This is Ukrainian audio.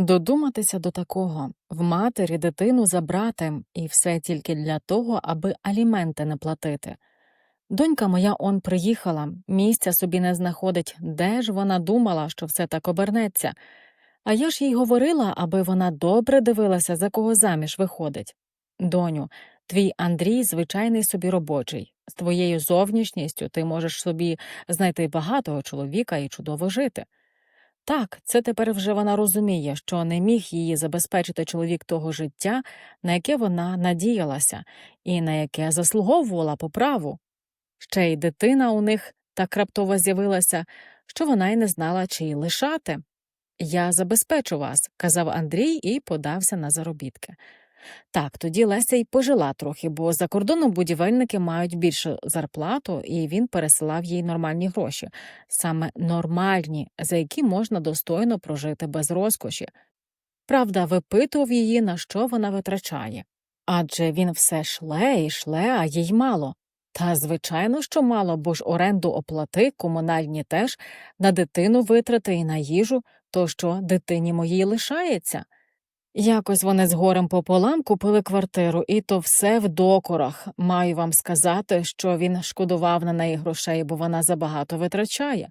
Додуматися до такого в матері дитину забрати, і все тільки для того, аби аліменти не платити. Донька моя он приїхала, місця собі не знаходить, де ж вона думала, що все так обернеться. А я ж їй говорила, аби вона добре дивилася, за кого заміж виходить. Доню, твій Андрій звичайний собі робочий. З твоєю зовнішністю ти можеш собі знайти багатого чоловіка і чудово жити. Так, це тепер вже вона розуміє, що не міг її забезпечити чоловік того життя, на яке вона надіялася, і на яке заслуговувала по праву. Ще й дитина у них так раптово з'явилася, що вона й не знала, чи лишати. Я забезпечу вас, казав Андрій і подався на заробітки. Так, тоді Леся й пожила трохи, бо за кордоном будівельники мають більшу зарплату, і він пересилав їй нормальні гроші, саме нормальні, за які можна достойно прожити без розкоші. Правда, випитував її, на що вона витрачає. Адже він все шле і шле, а їй мало. Та, звичайно, що мало, бо ж оренду оплати, комунальні теж, на дитину витрати і на їжу, то що дитині моїй лишається. Якось вони з горем пополам купили квартиру, і то все в докорах. Маю вам сказати, що він шкодував на неї грошей, бо вона забагато витрачає.